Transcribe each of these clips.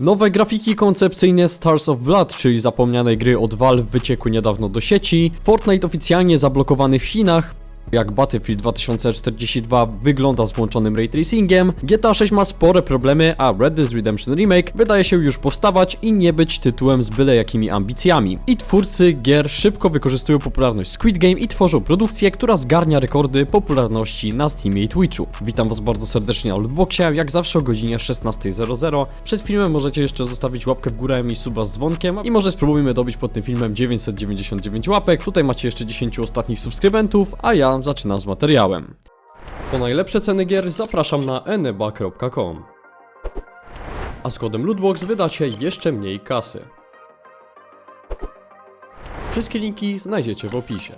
Nowe grafiki koncepcyjne Stars of Blood, czyli zapomnianej gry od Valve wyciekły niedawno do sieci, Fortnite oficjalnie zablokowany w Chinach, jak Battlefield 2042 wygląda z włączonym ray tracingiem, GTA 6 ma spore problemy, a Red Dead Redemption Remake wydaje się już powstawać i nie być tytułem z byle jakimi ambicjami. I twórcy gier szybko wykorzystują popularność Squid Game i tworzą produkcję, która zgarnia rekordy popularności na Steamie i Twitchu. Witam was bardzo serdecznie na Lootboxie, jak zawsze o godzinie 16.00. Przed filmem możecie jeszcze zostawić łapkę w górę i suba z dzwonkiem i może spróbujmy dobić pod tym filmem 999 łapek. Tutaj macie jeszcze 10 ostatnich subskrybentów, a ja zaczynam z materiałem. Po najlepsze ceny gier zapraszam na eneba.com. A z kodem Lootbox wydacie jeszcze mniej kasy. Wszystkie linki znajdziecie w opisie.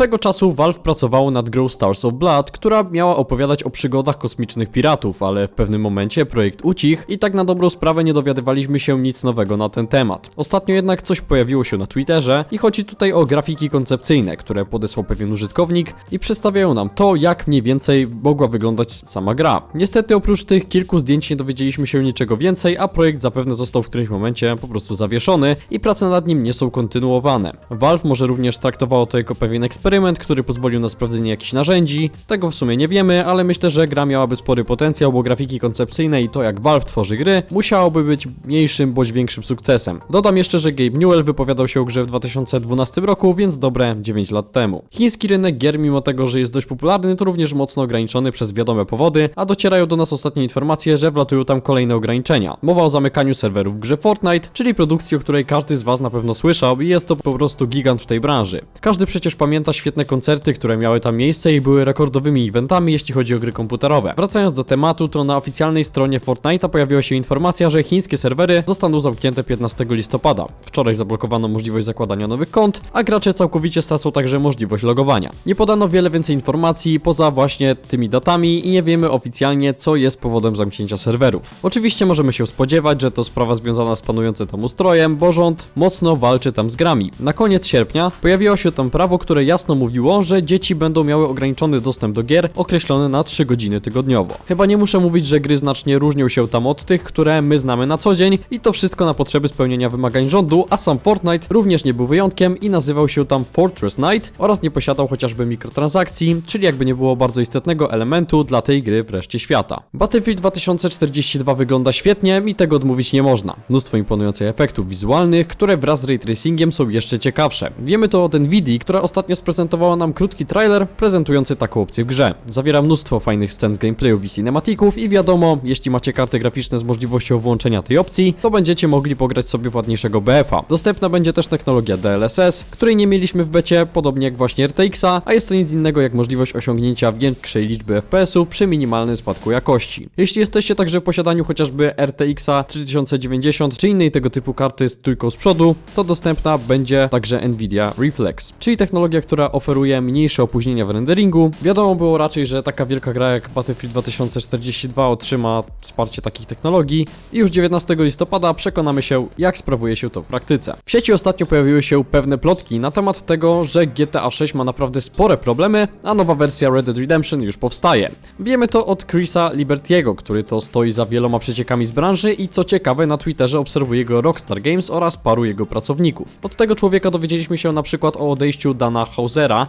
Swego czasu Valve pracowało nad grą Stars of Blood, która miała opowiadać o przygodach kosmicznych piratów, ale w pewnym momencie projekt ucichł i tak na dobrą sprawę nie dowiadywaliśmy się nic nowego na ten temat. Ostatnio jednak coś pojawiło się na Twitterze i chodzi tutaj o grafiki koncepcyjne, które podesłał pewien użytkownik i przedstawiają nam to, jak mniej więcej mogła wyglądać sama gra. Niestety oprócz tych kilku zdjęć nie dowiedzieliśmy się niczego więcej, a projekt zapewne został w którymś momencie po prostu zawieszony i prace nad nim nie są kontynuowane. Valve może również traktowało to jako pewien eksperyment, który pozwolił na sprawdzenie jakichś narzędzi. Tego w sumie nie wiemy, ale myślę, że gra miałaby spory potencjał, bo grafiki koncepcyjne i to jak Valve tworzy gry musiałoby być mniejszym bądź większym sukcesem. Dodam jeszcze, że Gabe Newell wypowiadał się o grze w 2012 roku, więc dobre 9 lat temu. Chiński rynek gier, mimo tego, że jest dość popularny, to również mocno ograniczony przez wiadome powody, a docierają do nas ostatnie informacje, że wlatują tam kolejne ograniczenia. Mowa o zamykaniu serwerów w grze Fortnite, czyli produkcji, o której każdy z Was na pewno słyszał i jest to po prostu gigant w tej branży. Każdy przecież pamięta świetne koncerty, które miały tam miejsce i były rekordowymi eventami, jeśli chodzi o gry komputerowe. Wracając do tematu, to na oficjalnej stronie Fortnite'a pojawiła się informacja, że chińskie serwery zostaną zamknięte 15 listopada. Wczoraj zablokowano możliwość zakładania nowych kont, a gracze całkowicie stracą także możliwość logowania. Nie podano wiele więcej informacji poza właśnie tymi datami i nie wiemy oficjalnie, co jest powodem zamknięcia serwerów. Oczywiście możemy się spodziewać, że to sprawa związana z panującym tam ustrojem, bo rząd mocno walczy tam z grami. Na koniec sierpnia pojawiło się tam prawo, które jasno mówiło, że dzieci będą miały ograniczony dostęp do gier określony na 3 godziny tygodniowo. Chyba nie muszę mówić, że gry znacznie różnią się tam od tych, które my znamy na co dzień i to wszystko na potrzeby spełnienia wymagań rządu, a sam Fortnite również nie był wyjątkiem i nazywał się tam Fortress Night oraz nie posiadał chociażby mikrotransakcji, czyli jakby nie było bardzo istotnego elementu dla tej gry w reszcie świata. Battlefield 2042 wygląda świetnie i tego odmówić nie można. Mnóstwo imponujących efektów wizualnych, które wraz z ray tracingiem są jeszcze ciekawsze. Wiemy to od Nvidia, która ostatnio sprezentowała nam krótki trailer prezentujący taką opcję w grze. Zawiera mnóstwo fajnych scen z gameplayów i cinematików i wiadomo, jeśli macie karty graficzne z możliwością włączenia tej opcji, to będziecie mogli pograć sobie w ładniejszego BF-a. Dostępna będzie też technologia DLSS, której nie mieliśmy w becie, podobnie jak właśnie RTX-a, a jest to nic innego jak możliwość osiągnięcia większej liczby FPS-ów przy minimalnym spadku jakości. Jeśli jesteście także w posiadaniu chociażby RTX-a 3090 czy innej tego typu karty z trójką z przodu, to dostępna będzie także Nvidia Reflex, czyli technologia, która oferuje mniejsze opóźnienia w renderingu. Wiadomo było raczej, że taka wielka gra jak Battlefield 2042 otrzyma wsparcie takich technologii i już 19 listopada przekonamy się, jak sprawuje się to w praktyce. W sieci ostatnio pojawiły się pewne plotki na temat tego, że GTA 6 ma naprawdę spore problemy, a nowa wersja Red Dead Redemption już powstaje. Wiemy to od Chrisa Libertiego, który to stoi za wieloma przeciekami z branży i co ciekawe na Twitterze obserwuje go Rockstar Games oraz paru jego pracowników. Od tego człowieka dowiedzieliśmy się na przykład o odejściu Dana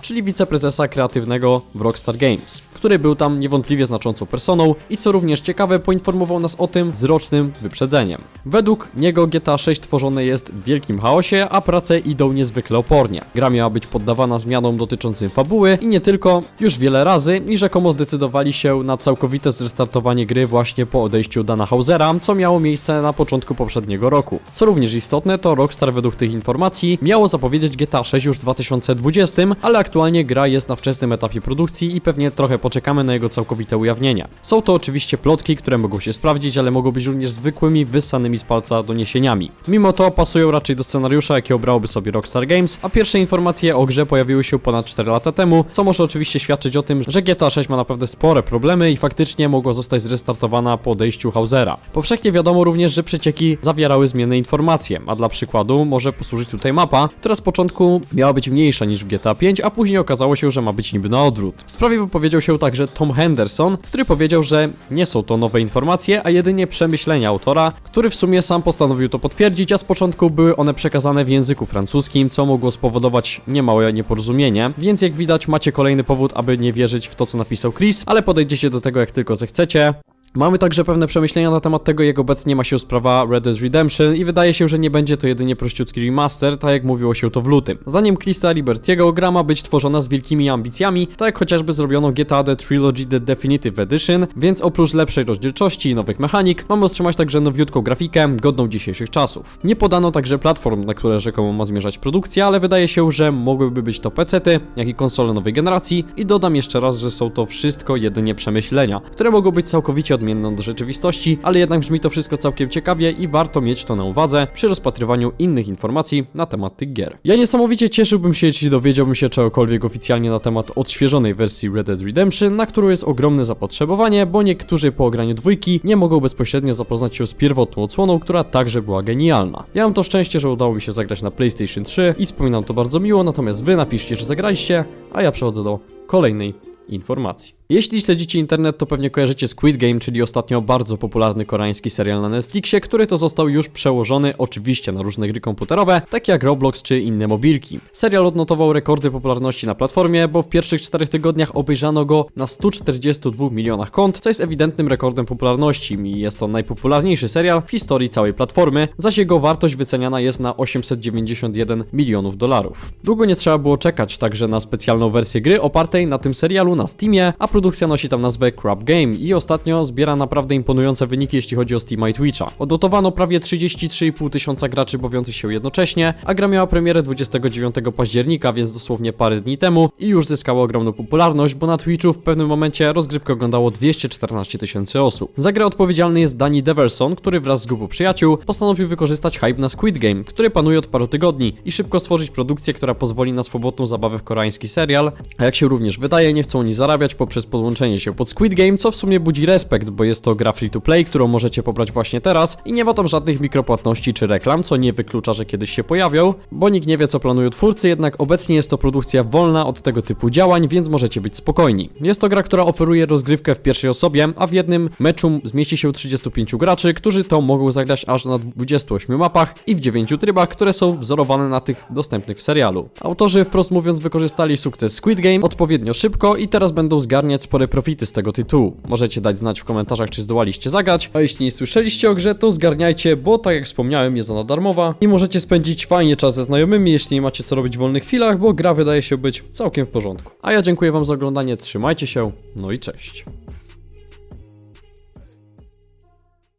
Czyli wiceprezesa kreatywnego w Rockstar Games, który był tam niewątpliwie znaczącą personą i co również ciekawe poinformował nas o tym z rocznym wyprzedzeniem. Według niego GTA 6 tworzone jest w wielkim chaosie, a prace idą niezwykle opornie. Gra miała być poddawana zmianom dotyczącym fabuły i nie tylko już wiele razy i rzekomo zdecydowali się na całkowite zrestartowanie gry właśnie po odejściu Dana Hausera, co miało miejsce na początku poprzedniego roku. Co również istotne, to Rockstar według tych informacji miało zapowiedzieć GTA 6 już w 2020, ale aktualnie gra jest na wczesnym etapie produkcji i pewnie trochę poczekamy na jego całkowite ujawnienie. Są to oczywiście plotki, które mogą się sprawdzić, ale mogą być również zwykłymi, wyssanymi z palca doniesieniami. Mimo to pasują raczej do scenariusza, jakie obrałoby sobie Rockstar Games, a pierwsze informacje o grze pojawiły się ponad 4 lata temu, co może oczywiście świadczyć o tym, że GTA 6 ma naprawdę spore problemy i faktycznie mogła zostać zrestartowana po odejściu Hausera. Powszechnie wiadomo również, że przecieki zawierały zmienne informacje, a dla przykładu może posłużyć tutaj mapa, która z początku miała być mniejsza niż w GTA 5, a później okazało się, że ma być niby na odwrót. W sprawie wypowiedział się także Tom Henderson, który powiedział, że nie są to nowe informacje, a jedynie przemyślenia autora, który w sumie sam postanowił to potwierdzić, a z początku były one przekazane w języku francuskim, co mogło spowodować niemałe nieporozumienie, więc jak widać macie kolejny powód, aby nie wierzyć w to, co napisał Chris, ale podejdziecie do tego jak tylko zechcecie. Mamy także pewne przemyślenia na temat tego, jak obecnie ma się sprawa Red Dead Redemption i wydaje się, że nie będzie to jedynie prościutki remaster, tak jak mówiło się to w lutym. Zdaniem Chrisa Libertiego gra ma być tworzona z wielkimi ambicjami, tak jak chociażby zrobiono GTA The Trilogy The Definitive Edition, więc oprócz lepszej rozdzielczości i nowych mechanik, mamy otrzymać także nowiutką grafikę, godną dzisiejszych czasów. Nie podano także platform, na które rzekomo ma zmierzać produkcja, ale wydaje się, że mogłyby być to PC-ty, jak i konsole nowej generacji i dodam jeszcze raz, że są to wszystko jedynie przemyślenia, które mogą być całkowicie odmienne do rzeczywistości, ale jednak brzmi to wszystko całkiem ciekawie i warto mieć to na uwadze przy rozpatrywaniu innych informacji na temat tych gier. Ja niesamowicie cieszyłbym się, jeśli dowiedziałbym się czegokolwiek oficjalnie na temat odświeżonej wersji Red Dead Redemption, na którą jest ogromne zapotrzebowanie, bo niektórzy po ograniu dwójki nie mogą bezpośrednio zapoznać się z pierwotną odsłoną, która także była genialna. Ja mam to szczęście, że udało mi się zagrać na PlayStation 3 i wspominam to bardzo miło, natomiast wy napiszcie, że zagraliście, a ja przechodzę do kolejnej informacji. Jeśli śledzicie internet, to pewnie kojarzycie Squid Game, czyli ostatnio bardzo popularny koreański serial na Netflixie, który to został już przełożony oczywiście na różne gry komputerowe, takie jak Roblox czy inne mobilki. Serial odnotował rekordy popularności na platformie, bo w pierwszych czterech tygodniach obejrzano go na 142 milionach kont, co jest ewidentnym rekordem popularności i jest to najpopularniejszy serial w historii całej platformy, zaś jego wartość wyceniana jest na 891 milionów dolarów. Długo nie trzeba było czekać także na specjalną wersję gry opartej na tym serialu na Steamie, a produkcja nosi tam nazwę Crab Game i ostatnio zbiera naprawdę imponujące wyniki, jeśli chodzi o Steam i Twitcha. Odnotowano prawie 33,5 tysiąca graczy bawiących się jednocześnie, a gra miała premierę 29 października, więc dosłownie parę dni temu i już zyskała ogromną popularność, bo na Twitchu w pewnym momencie rozgrywkę oglądało 214 tysięcy osób. Za grę odpowiedzialny jest Danny Deverson, który wraz z grupą przyjaciół postanowił wykorzystać hype na Squid Game, który panuje od paru tygodni i szybko stworzyć produkcję, która pozwoli na swobodną zabawę w koreański serial, a jak się również wydaje, nie chcą oni zarabiać poprzez podłączenie się pod Squid Game, co w sumie budzi respekt, bo jest to gra free to play, którą możecie pobrać właśnie teraz i nie ma tam żadnych mikropłatności czy reklam, co nie wyklucza, że kiedyś się pojawią, bo nikt nie wie co planują twórcy, jednak obecnie jest to produkcja wolna od tego typu działań, więc możecie być spokojni. Jest to gra, która oferuje rozgrywkę w pierwszej osobie, a w jednym meczu zmieści się 35 graczy, którzy to mogą zagrać aż na 28 mapach i w 9 trybach, które są wzorowane na tych dostępnych w serialu. Autorzy wprost mówiąc wykorzystali sukces Squid Game odpowiednio szybko i teraz będą zgarniać spore profity z tego tytułu. Możecie dać znać w komentarzach, czy zdołaliście zagrać, a jeśli nie słyszeliście o grze, to zgarniajcie, bo tak jak wspomniałem, jest ona darmowa i możecie spędzić fajnie czas ze znajomymi, jeśli nie macie co robić w wolnych chwilach, bo gra wydaje się być całkiem w porządku. A ja dziękuję wam za oglądanie, trzymajcie się, no i cześć.